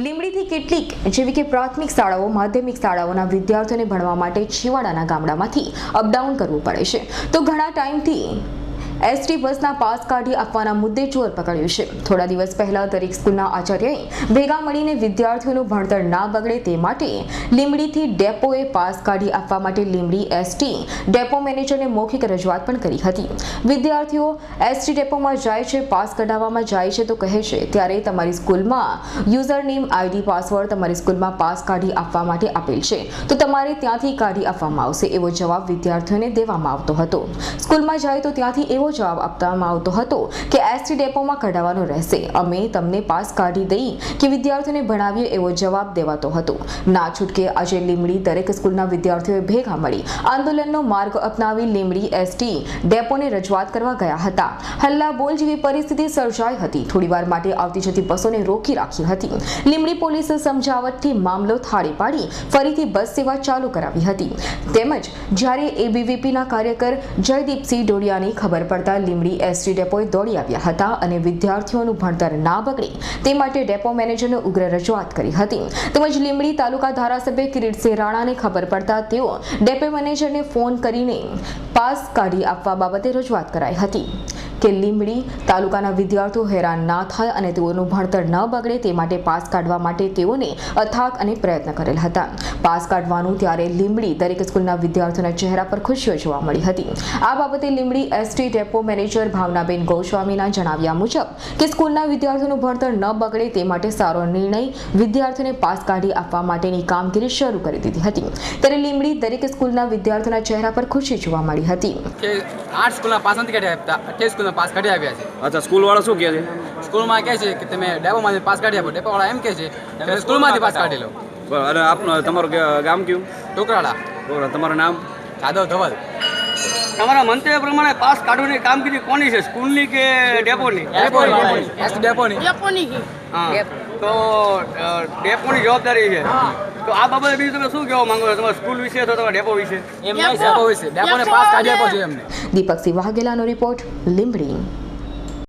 લીંબડીથી કેટલીક, જેવી કે પ્રાથમિક શાળાઓ, માધ્યમિક શાળાઓના વિદ્યાર્થીઓને ભણવા માટે છેવાડાના ગામડામાંથી અપડાઉન કરવું પડે છે. તો ઘણા ટાઈમથી એસટી બસના પાસ કાઢી આપવાના મુદ્દે ચોર પકડ્યું છે. થોડા દિવસ પહેલા દરેક સ્કૂલના આચાર્યએ ભેગા મળીને વિદ્યાર્થીઓનું ભણતર ના બગડે તે માટે લીમડીથી ડેપોએ પાસ કાઢી આપવા માટે લીમડી એસટી ડેપો મેનેજરને મૌખિક રજૂઆત પણ કરી હતી. વિદ્યાર્થીઓ એસટી ડેપોમાં જાય છે, પાસ કઢાવવામાં જાય છે તો કહે છે, ત્યારે તમારી સ્કૂલમાં યુઝર નેમ, આઈડી, પાસવર્ડ તમારી સ્કૂલમાં પાસ કાઢી આપવા માટે આપેલ છે. તો તમારે ત્યાંથી કાઢી આપવામાં આવશે. એવો જવાબ વિદ્યાર્થીઓને દેવામાં આવતો હતો. સ્કૂલમાં જાય તો ત્યાંથી એવો જવાબ આપવામાં આવતો હતો કે એસટી ડેપોમાં કઢાવવાનો રહેશે. અમે તમને પાસ કાઢી દઈ કે વિદ્યાર્થીઓને ભણાવીએ એવો જવાબ દેવાતો હતો. ના છૂટકે આજે લીમડી દરેક સ્કૂલના વિદ્યાર્થીઓએ ભેગા મળી. આંદોલનનો માર્ગ અપનાવી લીમડી એસટી ડેપોને રજૂઆત કરવા ગયા હતા. હલ્લા બોલ જેવી પરિસ્થિતિ સર્જાઈ હતી. થોડીવાર માટે આવતી જતી બસોને રોકી રાખી હતી. લીમડી પોલીસે સમજાવટથી મામલો થાળી પાડી ફરીથી બસ સેવા ચાલુ કરાવી હતી. તેમજ જ્યારે એબીવીપીના કાર્યકર જયદીપસિંહ ડોડિયાની ખબર પડતા લીમડી એસટી ડેપોએ દોડી આવ્યા હતા અને વિદ્યાર્થીઓનું ભણતર ના બગડે તે માટે ડેપો મેનેજરને ઉગ્ર રજૂઆત કરી હતી. તેમજ લીમડી તાલુકા ધારાસભ્ય કિરીટસિંહ રાણાને ખબર પડતા તેઓ ડેપો મેનેજરને ફોન કરીને પાસ કાઢી આપવા બાબતે રજૂઆત કરાઈ હતી. કે લીમડી તાલુકાના વિદ્યાર્થીઓ હેરાન ના થાય અને તેઓનું ભણતર ન બગડે તે માટે પાસ કાઢવા માટે તેઓને અથાક અને પ્રયત્ન કરેલ હતા. પાસ કાઢવાનું ત્યારે લીમડી દરેક સ્કૂલના વિદ્યાર્થીઓના ચહેરા પર ખુશીઓ જોવા મળી હતી. આ બાબતે Limdi ST depot manager Bhavnaben ગોસ્વામીના જણાવ્યા મુજબ કે સ્કૂલના વિદ્યાર્થીઓનું ભણતર ન બગડે તે માટે સારો નિર્ણય વિદ્યાર્થીઓને પાસ કાઢી આપવા માટેની કામગીરી શરૂ કરી દીધી હતી. ત્યારે લીમડી દરેક સ્કૂલના વિદ્યાર્થીઓના ચહેરા પર ખુશી જોવા મળી હતી. કે આઠ સ્કૂલના પાસ નથી કાઢી આપતા અઠ્યાવીસ પાસ કાઢી આપ્યા છે. અચ્છા સ્કૂલ વાળા શું કહે છે? સ્કૂલમાં કહે છે કે તમે ડેપોમાંથી પાસ કાઢી આપો. ડેપોવાળા એમ કહે છે કે સ્કૂલમાંથી પાસ કાઢી લો. અને આપનું તમારું ગામ કયું? ટોકરાળા. તમારું નામ? જાદવ ધવલ. તમારા મંતવ્ય પ્રમાણે પાસ કાઢવાની કામગીરી કોની છે? સ્કૂલની કે ડેપોની? ડેપોની. ડેપોની. હા. તો ડેપોની જવાબદારી છે. તો આ બાબતે બીજું તમે શું કહેવા માંગો છો? તમારા સ્કૂલ વિશે અથવા તમારા ડેપો વિશે? એમ નહીં ડેપો વિશે. ડેપોને પાસ કાઢી આપો જોઈએ એમને. દીપકસિંહ વાઘેલાનો રિપોર્ટ લીંબડી.